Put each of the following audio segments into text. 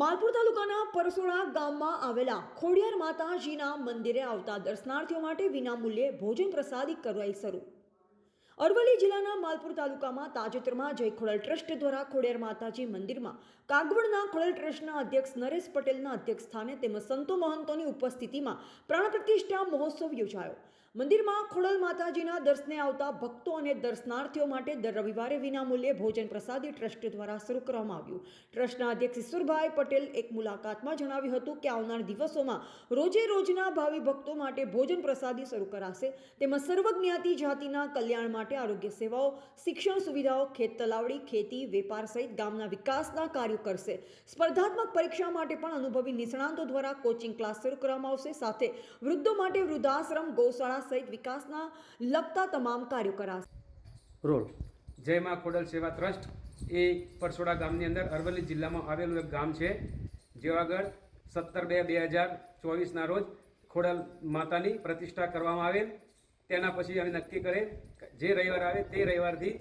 માલપુર તાલુકાના પરસોડા ગામમાં આવેલા ખોડિયાર માતાજીના મંદિરે આવતા દર્શનાર્થીઓ માટે વિનામૂલ્યે ભોજન પ્રસાદી કરવાઈ શરૂ. અરવલ્લી જિલ્લાના માલપુર તાલુકામાં તાજેતરમાં જય ખોડલ ટ્રસ્ટ દ્વારા ખોડિયાર માતાજી મંદિરમાં કાગવડના ખોડલ ટ્રસ્ટના અધ્યક્ષ નરેશ પટેલના અધ્યક્ષ સ્થાને તેમજ સંતો મહંતોની ઉપસ્થિતિમાં પ્રાણ પ્રતિષ્ઠા મહોત્સવ યોજાયો. મંદિરમાં ખોડલ માતાજીના દર્શને આવતા ભક્તો અને દર્શનાર્થીઓ માટે દર રવિવારે વિનામૂલ્યે ભોજન પ્રસાદી ટ્રસ્ટ દ્વારા શરૂ કરવામાં આવ્યું. ટ્રસ્ટના અધ્યક્ષ ઈશ્વરભાઈ પટેલ એક મુલાકાતમાં જણાવ્યું હતું કે આવનાર દિવસોમાં રોજે રોજના ભાવિ ભક્તો માટે ભોજન પ્રસાદી શરૂ કરાશે તેમજ સર્વજ્ઞાતિ જાતિના કલ્યાણ માટે આરોગ્ય સેવાઓ, શિક્ષણ સુવિધાઓ, ખેત તલાવડી, ખેતી, વેપાર સહિત ગામના વિકાસના કાર્યો કરશે. સ્પર્ધાત્મક પરીક્ષા માટે પણ અનુભવી નિષ્ણાંતો દ્વારા કોચિંગ ક્લાસ શરૂ કરવામાં આવશે. સાથે વૃદ્ધો માટે વૃદ્ધાશ્રમ, ગૌશાળા સહિત વિકાસના લગતા તમામ કાર્યો કરાશે. રોલ. જય માં ખોડલ સેવા ટ્રસ્ટ એ પરસોડા ગામની અંદર અરવલ્લી જિલ્લામાં આવેલું એક ગામ છે જે સત્તર બે બે હજાર ચોવીસના રોજ ખોડલ માતાની પ્રતિષ્ઠા કરવામાં આવેલ. તેના પછી અમે નક્કી કરે જે રવિવાર આવે તે રવિવારથી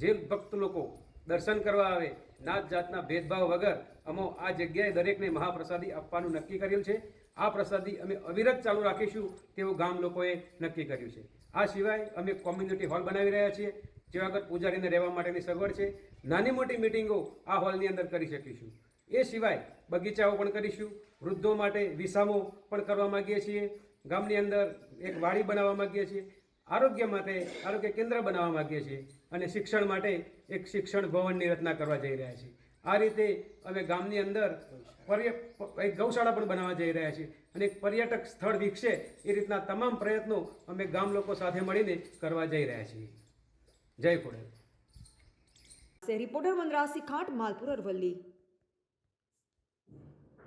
જે ભક્ત લોકો દર્શન કરવા આવે, નાત જાતના ભેદભાવ વગર અમો આ જગ્યાએ દરેકને મહાપ્રસાદી આપવાનું નક્કી કરેલ છે. આ પ્રસાદી અમે અવિરત ચાલુ રાખીશું તેવું ગામ લોકોએ નક્કી કર્યું છે. આ સિવાય અમે કોમ્યુનિટી હોલ બનાવી રહ્યા છીએ જે આગળ પૂજારીને રહેવા માટેની સગવડ છે. નાની મોટી મિટિંગો આ હોલની અંદર કરી શકીશું. એ સિવાય બગીચાઓ પણ કરીશું. વૃદ્ધો માટે વિસામો પણ કરવા માગીએ છીએ. ગામની અંદર એક વાડી બનાવવા માગીએ છીએ, આરોગ્ય માટે, આરોગ્ય કેન્દ્ર બનાવવા માગીએ છીએ અને શિક્ષણ માટે એક શિક્ષણ ભવનની રચના કરવા જઈ રહ્યા છીએ. આ રીતે અમે ગામની અંદર એક ગૌશાળા પણ બનાવવા જઈ રહ્યા છીએ અને એક પર્યટક સ્થળ વિકસે એ રીતના તમામ પ્રયત્નો અમે ગામ લોકો સાથે મળીને કરવા જઈ રહ્યા છીએ. જય ખોડેલ રિપોર્ટર મંદરાસી ખાંટ, માલપુર અરવલ્લી.